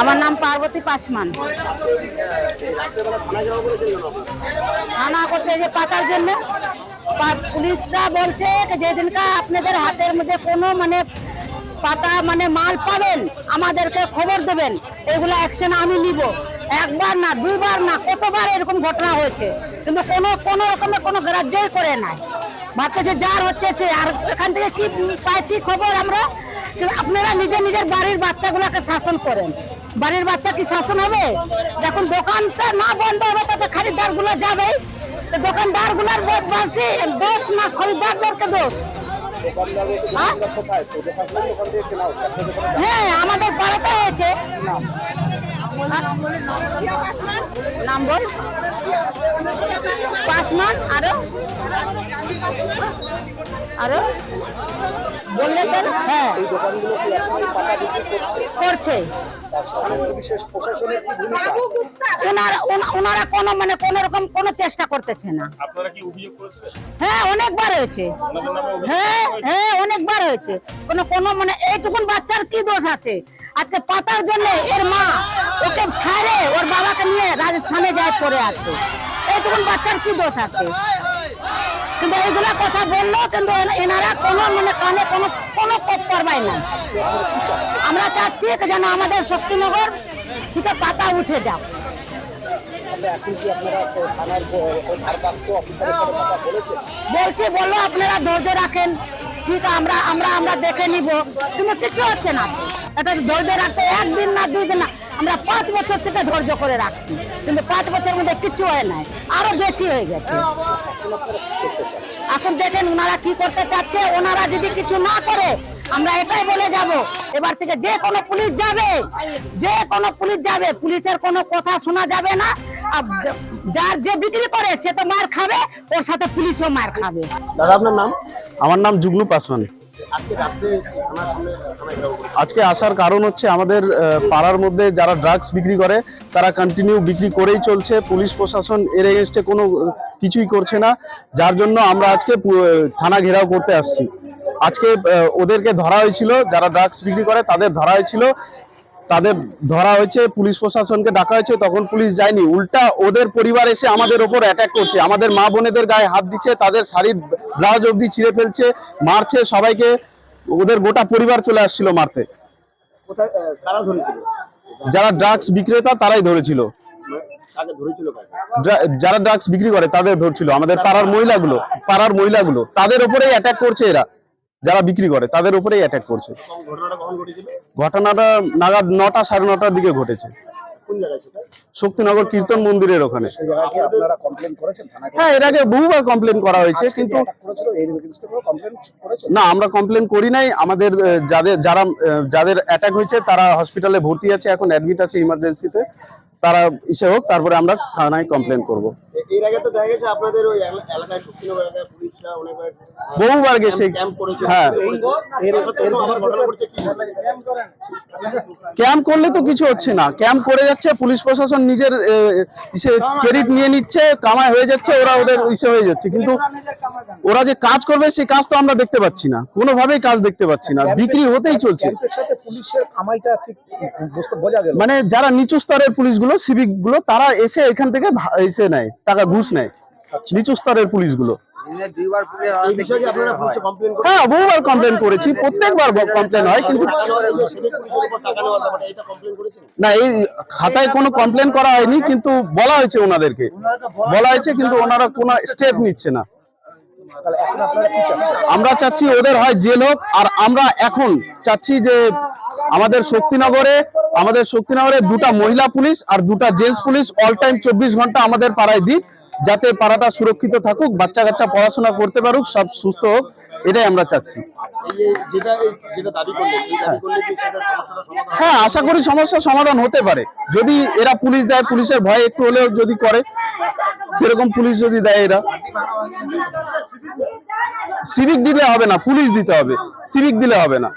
আমার নাম পার্বতী পাসমান। থানা করতে যে পাতার জন্য পুলিশরা বলছে যেদিনকা আপনাদের হাতের মধ্যে কোনো মানে পাতা মানে মাল পাবেন, আমাদেরকে খবর দেবেন। এগুলো অ্যাকশন আমি নিব। একবার না, দুইবার না, কতবার এরকম ঘটনা হয়েছে? কিন্তু কোনো কোনো রকমের কোনো গ্রাহ্যই করে নাই। ভাবতেছে যার হচ্ছে সে। আর এখান থেকে কি পাইছি খবর আমরা? আপনারা নিজের নিজের বাড়ির বাচ্চাগুলোকে শাসন করেন। বাড়ির বাচ্চা কি শাসন হবে? যখন দোকানটা না বন্ধ হবে তাতে খরিদ্দারগুলো যাবে দোকানদারগুলার দোষ না, খরিদ্দারদেরকে দোষ। হ্যাঁ? হ্যাঁ আমাদের পাড়াতে হয়েছে। নাম বল। পাসমান আরও? আরও? বললে তো হ্যাঁ। করছে। ওনারা ওনা- ওনারা কোনো মানে কোনো রকম কোনো চেষ্টা করতেছে না। হ্যাঁ অনেকবার হয়েছে। হ্যাঁ হ্যাঁ অনেকবার হয়েছে। কোনো কোনো মানে এইটুকুন বাচ্চার কি দোষ আছে? আজকে পাতার জন্য এর মা ওকে ছাড়ে, ওর বাবাকে নিয়ে রাজস্থানে যায় পড়ে আছে। এইটুকুন বাচ্চার কি দোষ আছে? কিন্তু এইগুলা কথা বলল, কিন্তু এনা- এনারা কোনো মানে কানে কোনো কোনো করবাই না। আমরা চাচ্ছি যেন আমাদের শক্তিনগর থেকে পাতা উঠে যাক। বলছি, বলল, আপনারা ধৈর্য রাখেন। ঠিক, আমরা আমরা আমরা দেখে নিব। কিন্তু কিছু হচ্ছে না। এটা ধৈর্য রাখতে একদিন না দুই দিন না আমরা পাঁচ বছর থেকে ধৈর্য করে রাখছি। কিন্তু পাঁচ বছরের মধ্যে কিছু হয় নাই। আরও বেশি হয়ে গেছে। এখন দেখেন ওনারা কি করতে চাচ্ছে। ওনারা যদি কিছু না করে আমরা এটাই বলে যাব। এবার থেকে যে কোনো পুলিশ যাবে যে কোনো পুলিশ যাবে। পুলিশের কোনো কথা শোনা যাবে না। আর যার যে বিক্রি করে সে তো মার খাবে ওর সাথে পুলিশও মার খাবে। দাদা আপনার নাম? আমার নাম যুগ্নু পাসওয়ান আজকে আসার কারণ হচ্ছে আমাদের পাড়ার মধ্যে যারা ড্রাগস বিক্রি করে, তারা কন্টিনিউ বিক্রি করেই চলছে। পুলিশ প্রশাসন এর এগেনস্টে কোনো কিছুই করছে না। যার জন্য আমরা আজকে থানা ঘেরাও করতে আসছি। আজকে ওদেরকে ধরা হয়েছিল, যারা ড্রাগস বিক্রি করে, তাদের ধরা হয়েছিল। তাদের ধরা হয়েছে পুলিশ প্রশাসনকে ডাকা হয়েছে তখন পুলিশ যায়নি। উল্টা ওদের পরিবার এসে আমাদের ওপর অ্যাটাক করছে। আমাদের মা বোনেদের গায়ে হাত দিচ্ছে তাদের শাড়ির ব্লাউজ অবধি ছিঁড়ে ফেলছে মারছে সবাইকে। ওদের গোটা পরিবার চলে আসছিল মারতে। যারা ড্রাগস বিক্রেতা তারাই ধরেছিল। যারা ড্রাগস বিক্রি করে তাদের ধরছিল। আমাদের পাড়ার মহিলাগুলো পাড়ার মহিলাগুলো। তাদের ওপরেই অ্যাটাক করছে এরা। যারা বিক্রি করে তাদের উপরেই অ্যাটাক করছে। কখন ঘটনাটা নাগাদ নটা সাড়ে নটার দিকে ঘটেছে। কোন জায়গায় শক্তিনগর কীর্তন মন্দিরের ওখানে। হ্যাঁ এর আগে বহুবার কমপ্লেন করা হয়েছে কিন্তু না আমরা কমপ্লেন করি নাই। আমাদের যাদের যারা যাদের অ্যাটাক হয়েছে তারা হসপিটালে ভর্তি আছে এখন অ্যাডমিট আছে ইমার্জেন্সিতে তারা ইসে হোক তারপরে আমরা থানায় কমপ্লেন করব। এর আগে তো দেখা গেছে আপনাদের ওই এলাকায় শক্তিনগর এলাকায় পুলিশরা অনেকবার বহুবার গেছে। হ্যাঁ। ক্যাম্প করলে তো কিছু হচ্ছে না। ক্যাম্প করে যাচ্ছে পুলিশ প্রশাসন নিজের ক্রেডিট নিয়ে নিচ্ছে কামাই হয়ে যাচ্ছে ওরা ওদের ইসে হয়ে যাচ্ছে। কিন্তু ওরা যে কাজ করবে সেই কাজ তো আমরা দেখতে পাচ্ছি না। কোনোভাবেই কাজ দেখতে পাচ্ছি না। বিক্রি হতেই চলছে। মানে যারা নিচু স্তরের পুলিশগুলো সিভিকগুলো তারা এসে এখান থেকে এসে নেয় টাকা ঘুষ নেয়। নিচু স্তরের পুলিশগুলো। এই বিষয়ে কি আপনারা পুলিশে কমপ্লেন করেন হ্যাঁ বহুবার কমপ্লেন করেছি প্রত্যেকবার কমপ্লেন হয় কিন্তু টাকা নেওয়ার সিভিক পুলিশের উপর টাকা নেওয়ার ব্যাপারটা এটা কমপ্লেন করেছেন না এই খাতায় কোনো কমপ্লেন করা হয়নি কিন্তু বলা হয়েছে ওনাদেরকে বলা হয়েছে কিন্তু ওনারা কোনো স্টেপ নিচ্ছে না তাহলে এখন আপনারা কি চাচ্ছেন আমরা চাচ্ছি ওদের হয় জেল হোক আর আমরা এখন চাচ্ছি যে আমাদের শক্তিনগরে আমাদের শক্তিনগরে দুটা মহিলা পুলিশ আর দুটা জেন্টস পুলিশ অল টাইম চব্বিশ ঘণ্টা আমাদের পাড়ায় দিক যাতে পাড়াটা সুরক্ষিত থাকুক বাচ্চা কাচ্চা পড়াশোনা করতে পারুক সব সুস্থ হোক এটাই আমরা চাচ্ছি। এই যে যেটা এই যেটা দাবি করলেন এই দাবি করলে কি সেটা সমস্যাটা সমাধান হ্যাঁ আশা করি সমস্যার সমাধান হতে পারে। যদি এরা পুলিশ দেয় পুলিশের ভয় একটু হলেও যদি করে সেরকম পুলিশ যদি দেয় এরা। সিভিক দিলে হবে না পুলিশ দিতে হবে। সিভিক দিলে হবে না।